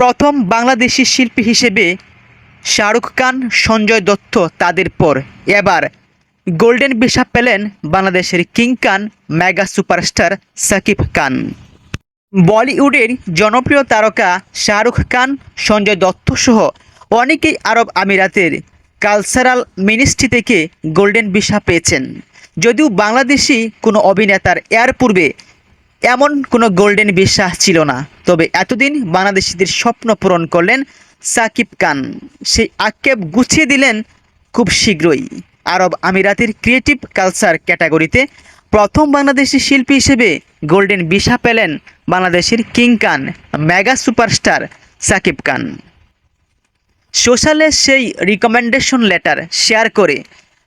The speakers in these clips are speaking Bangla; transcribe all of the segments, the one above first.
প্রথম বাংলাদেশি শিল্পী হিসেবে শাহরুখ খান, সঞ্জয় দত্ত তাদের পর। এবার গোল্ডেন ভিসা পেলেন বাংলাদেশের king Khan, mega superstar Shakib Khan. বলিউডের জনপ্রিয় তারকা শাহরুখ খান, সঞ্জয় দত্ত সহ অনেকেই আরব আমিরাতের কালচারাল মিনিস্ট্রি থেকে গোল্ডেন ভিসা পেয়েছেন। যদিও বাংলাদেশি কোনো অভিনেতার এর পূর্বে এমন কোনো গোল্ডেন বিশ্বাস ছিল না। তবে এতদিন বাংলাদেশিদের স্বপ্ন পূরণ করলেন সাকিব খান। সেই আক্ষেপ গুছিয়ে দিলেন খুব শীঘ্রই। আরব আমিরাতের ক্রিয়েটিভ কালচার ক্যাটাগরিতে প্রথম বাংলাদেশি শিল্পী হিসেবে গোল্ডেন ভিসা পেলেন বাংলাদেশের king Khan mega superstar Shakib Khan. সোশ্যালে সেই রিকমেন্ডেশন লেটার শেয়ার করে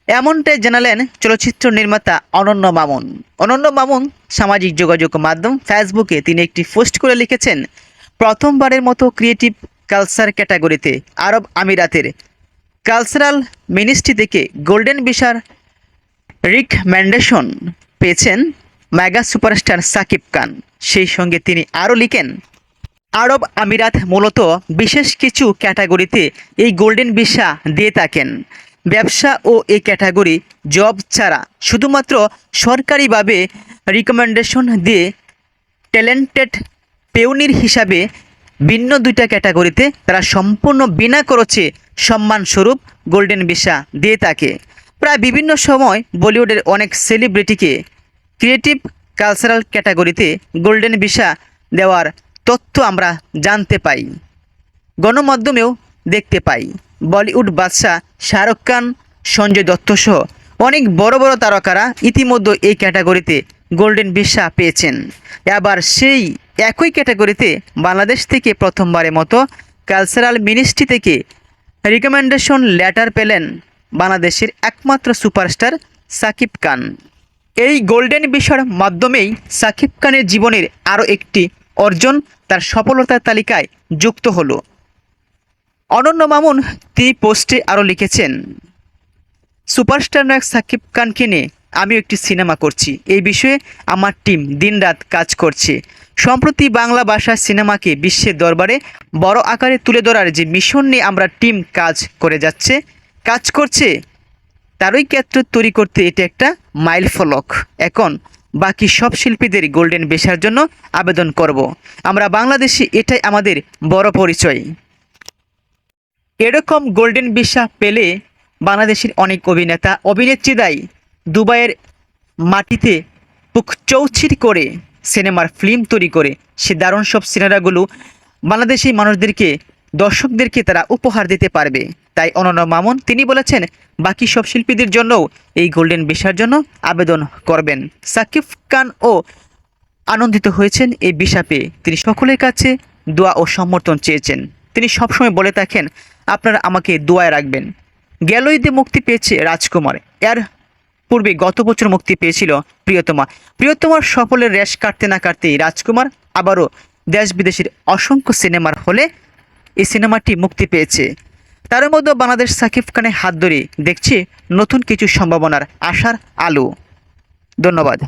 এমনটাই জানালেন চলচ্চিত্র নির্মাতা অনন্য মামুন। অনন্য মামুন সামাজিক যোগাযোগ মাধ্যম ফেসবুকে তিনি একটি পোস্ট করে লিখেছেন, প্রথমবারের মতো ক্রিয়েটিভ কালচার ক্যাটাগরিতে আরব আমিরাতের কালচারাল মিনিস্ট্রি থেকে গোল্ডেন ভিসার রিকমেন্ডেশন পেয়েছেন মেগা সুপারস্টার সাকিব খান। সেই সঙ্গে তিনি আরও লিখেন, আরব আমিরাত মূলত বিশেষ কিছু ক্যাটাগরিতে এই গোল্ডেন ভিসা দিয়ে থাকেন। ব্যবসা ও এ ক্যাটাগরি জব ছাড়া শুধুমাত্র সরকারিভাবে রিকমেন্ডেশন দিয়ে ট্যালেন্টেড পেউনির হিসাবে ভিন্ন দুইটা ক্যাটাগরিতে তারা সম্পূর্ণ বিনা খরচে সম্মানস্বরূপ গোল্ডেন ভিসা দিয়ে থাকে। প্রায় বিভিন্ন সময় বলিউডের অনেক সেলিব্রিটিকে ক্রিয়েটিভ কালচারাল ক্যাটাগরিতে গোল্ডেন ভিসা দেওয়ার তথ্য আমরা জানতে পাই, গণমাধ্যমেও দেখতে পাই। বলিউড বাদশাহ শাহরুখ খান, সঞ্জয় দত্ত সহ অনেক বড় বড় তারকারা ইতিমধ্যে এই ক্যাটাগরিতে গোল্ডেন ভিসা পেয়েছেন। এবার সেই একই ক্যাটাগরিতে বাংলাদেশ থেকে প্রথমবারের মতো কালচারাল মিনিস্ট্রি থেকে রিকমেন্ডেশন লেটার পেলেন বাংলাদেশের একমাত্র সুপারস্টার সাকিব খান। এই গোল্ডেন ভিসার মাধ্যমেই সাকিব খানের জীবনের আরও একটি অর্জন তার সফলতার তালিকায় যুক্ত হলো। অনন্য মামুন তিনি পোস্টে আরও লিখেছেন, সুপারস্টার নায়ক সাকিব খানকে নিয়ে আমিও একটি সিনেমা করছি। এই বিষয়ে আমার টিম দিনরাত কাজ করছে। সম্প্রতি বাংলা ভাষার সিনেমাকে বিশ্বের দরবারে বড় আকারে তুলে ধরার যে মিশন নিয়ে আমরা টিম কাজ করে যাচ্ছে, কাজ করছে, তারই ক্ষেত্র তৈরি করতে এটা একটা মাইল ফলক। এখন বাকি সব শিল্পীদের গোল্ডেন বেশার জন্য আবেদন করব। আমরা বাংলাদেশে এটাই আমাদের বড় পরিচয়। এরকম গোল্ডেন ভিসা পেলে বাংলাদেশের অনেক অভিনেতা, অভিনেত্রী অভিনেত্রীরাই দুবাইয়ের মাটিতে বুক চৌচির করে সিনেমার ফিল্ম তৈরি করে। সে দারুণ সব সিনেমাগুলো বাংলাদেশি মানুষদেরকে, দর্শকদেরকে তারা উপহার দিতে পারবে। তাই অনন্য মামুন, তিনি বলেছেন, বাকি সব শিল্পীদের জন্যও এই গোল্ডেন ভিসার জন্য আবেদন করবেন। সাকিব খান ও আনন্দিত হয়েছেন এই ভিসা পেয়ে। তিনি সকলের কাছে দোয়া ও সমর্থন চেয়েছেন। তিনি সবসময় বলে থাকেন, আপনারা আমাকে দোয়ায় রাখবেন। গেল মুক্তি পেয়েছে রাজকুমার। এর পূর্বে গত বছর মুক্তি পেয়েছিল প্রিয়তমা। প্রিয়তমার সফলের রেশ কাটতে না কাটতেই রাজকুমার আবারও দেশ বিদেশের অসংখ্য সিনেমার হলে এই সিনেমাটি মুক্তি পেয়েছে। তার মধ্যে বাংলাদেশ সাকিব খানের হাত ধরে দেখছে নতুন কিছু সম্ভাবনার আশার আলো। ধন্যবাদ।